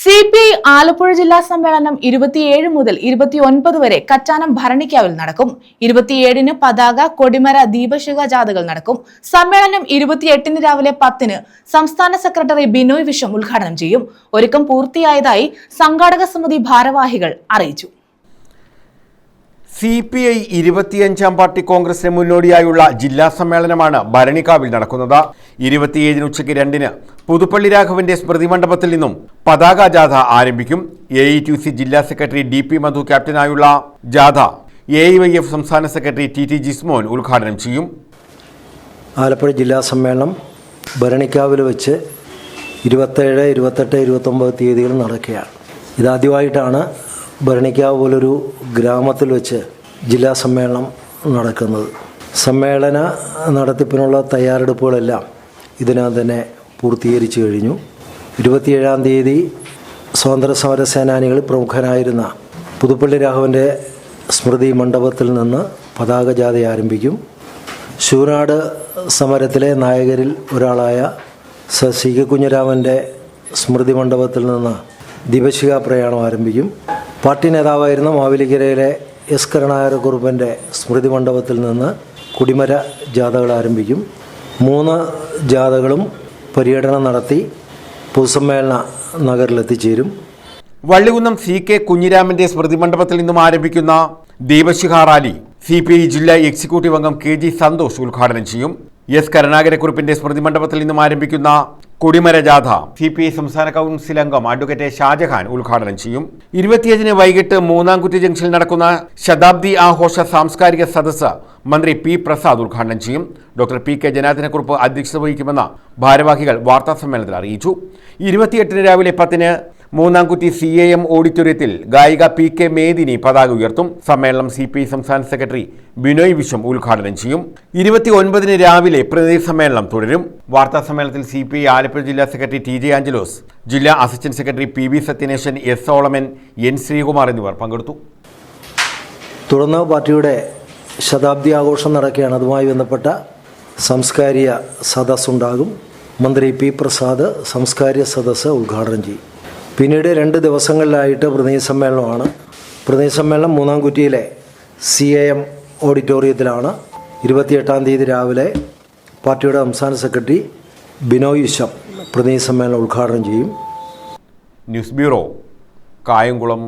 C P I Alappuzha ജില്ലാ സമ്മേളനം ഇരുപത്തിയേഴ് മുതൽ ഇരുപത്തിയൊൻപത് വരെ കറ്റാനം ഭരണിക്കാവിൽ നടക്കും. ഇരുപത്തിയേഴിന് പതാക കൊടിമര ദീപശിഖ ജാഥകൾ നടക്കും. സമ്മേളനം ഇരുപത്തിയെട്ടിന് രാവിലെ പത്തിന് സംസ്ഥാന സെക്രട്ടറി ബിനോയ് വിശ്വം ഉദ്ഘാടനം ചെയ്യും. ഒരുക്കം പൂർത്തിയായതായി സംഘാടക സമിതി ഭാരവാഹികൾ അറിയിച്ചു. സി പി ഐ ഇരുപത്തിയഞ്ചാം പാർട്ടി കോൺഗ്രസിന് മുന്നോടിയായുള്ള ജില്ലാ സമ്മേളനമാണ് ഭരണിക്കാവിൽ നടക്കുന്നത്. ഇരുപത്തിയേഴിന് ഉച്ചയ്ക്ക് രണ്ടിന് പുതുപ്പള്ളി രാഘവന്റെ സ്മൃതി മണ്ഡപത്തിൽ നിന്നും പതാക ജാഥ ആരംഭിക്കും. എ ഇ സി ജില്ലാ സെക്രട്ടറി ഡി പി മധു ക്യാപ്റ്റനായുള്ള ജാഥ എ വൈ എഫ് സംസ്ഥാന സെക്രട്ടറി ടി ടി ജിസ്മോൻ ഉദ്ഘാടനം ചെയ്യും. ആലപ്പുഴ ജില്ലാ സമ്മേളനം ഭരണിക്കാവിൽ വെച്ച് ഇരുപത്തേഴ് ഇരുപത്തെട്ട് ഇരുപത്തൊമ്പത് തീയതികൾ നടക്കുകയാണ്. ഇതാദ്യമായിട്ടാണ് ഭരണിക്കാവ് പോലൊരു ഗ്രാമത്തിൽ വെച്ച് ജില്ലാ സമ്മേളനം നടക്കുന്നത്. സമ്മേളന നടത്തിപ്പിനുള്ള തയ്യാറെടുപ്പുകളെല്ലാം ഇതിനകം തന്നെ പൂർത്തീകരിച്ചു കഴിഞ്ഞു. ഇരുപത്തിയേഴാം തീയതി സ്വാതന്ത്ര്യ സമര സേനാനികളിൽ പ്രമുഖനായിരുന്ന പുതുപ്പള്ളി രാഘവന്റെ സ്മൃതി മണ്ഡപത്തിൽ നിന്ന് പതാക ജാഥ ആരംഭിക്കും. ശൂനാട് സമരത്തിലെ നായകരിൽ ഒരാളായ സർ സി കെ കുഞ്ഞിരാമന്റെ സ്മൃതി മണ്ഡപത്തിൽ നിന്ന് ദിവശിക പ്രയാണം ആരംഭിക്കും. പാർട്ടി നേതാവായിരുന്ന മാവേലിക്കരയിലെ എസ് കരുണാകരക്കുറുപ്പന്റെ സ്മൃതി മണ്ഡപത്തിൽ നിന്ന് കുടിമര ജാഥകൾ ആരംഭിക്കും. മൂന്ന് ജാഥകളും പര്യടനം നടത്തി പൊതുസമ്മേളന നഗറിലെത്തിച്ചേരും. വള്ളികുന്നം സി കെ കുഞ്ഞിരാമന്റെ സ്മൃതി മണ്ഡപത്തിൽ നിന്നും ആരംഭിക്കുന്ന ദീപശിഖ റാലി സി പി ഐ ജില്ലാ എക്സിക്യൂട്ടീവ് അംഗം കെ ജി സന്തോഷ് ഉദ്ഘാടനം ചെയ്യും. എസ് കരുണാകരക്കുറിപ്പിന്റെ സ്മൃതി മണ്ഡപത്തിൽ നിന്നും ആരംഭിക്കുന്ന കൊടിമര ജാഥ സി പി ഐ സംസ്ഥാന കൗൺസിൽ അംഗം അഡ്വക്കേറ്റ് ഷാജഹാൻ ഉദ്ഘാടനം ചെയ്യും. ഇരുപത്തിയഞ്ചിന് വൈകിട്ട് മൂന്നാംകുറ്റി ജംഗ്ഷനിൽ നടക്കുന്ന ശതാബ്ദി ആഘോഷ സാംസ്കാരിക സദസ്സ് മന്ത്രി പി പ്രസാദ് ഉദ്ഘാടനം ചെയ്യും. ഡോക്ടർ പി കെ ജനാർദ്ദനക്കുറിപ്പ് അധ്യക്ഷത വഹിക്കുമെന്ന് ഭാരവാഹികൾ വാർത്താസമ്മേളനത്തിൽ അറിയിച്ചു. ഇരുപത്തിയെട്ടിന് രാവിലെ പത്തിന് മൂന്നാംകുറ്റി സി എ എം ഓഡിറ്റോറിയത്തിൽ ഗായിക പി കെ മേദിനി പതാക ഉയർത്തും. സമ്മേളനം സി പി ഐ സംസ്ഥാന സെക്രട്ടറി ബിനോയ് വിശ്വം ഉദ്ഘാടനം ചെയ്യും. ഇരുപത്തി ഒൻപതിന് രാവിലെ പ്രതിനിധി സമ്മേളനം തുടരും. വാർത്താ സമ്മേളനത്തിൽ സി പി ഐ ആലപ്പുഴ ജില്ലാ സെക്രട്ടറി ടി ജെ ആഞ്ചലോസ് ജില്ലാ assistant secretary P V Sathyaneshan S Solomon N Sreekumar എന്നിവർ പങ്കെടുത്തു. തുടർന്ന് പാർട്ടിയുടെ ശതാബ്ദി ആഘോഷം നടക്കുകയാണ്. അതുമായി ബന്ധപ്പെട്ട സംസ്കാരിക സദസ്സുണ്ടാകും. മന്ത്രി പി പ്രസാദ് സംസ്കാരിക സദസ്സ് ഉദ്ഘാടനം ചെയ്യും. പിന്നീട് രണ്ട് ദിവസങ്ങളിലായിട്ട് പ്രതിനിധി സമ്മേളനമാണ്. പ്രതിനിധി സമ്മേളനം മൂന്നാം കുറ്റിയിലെ സി എ എം ഓഡിറ്റോറിയത്തിലാണ്. ഇരുപത്തിയെട്ടാം തീയതി രാവിലെ പാർട്ടിയുടെ സംസ്ഥാന സെക്രട്ടറി ബിനോയ് വിശ്വം പ്രതിനിധി സമ്മേളനം ഉദ്ഘാടനം ചെയ്യും. News bureau Kayamkulam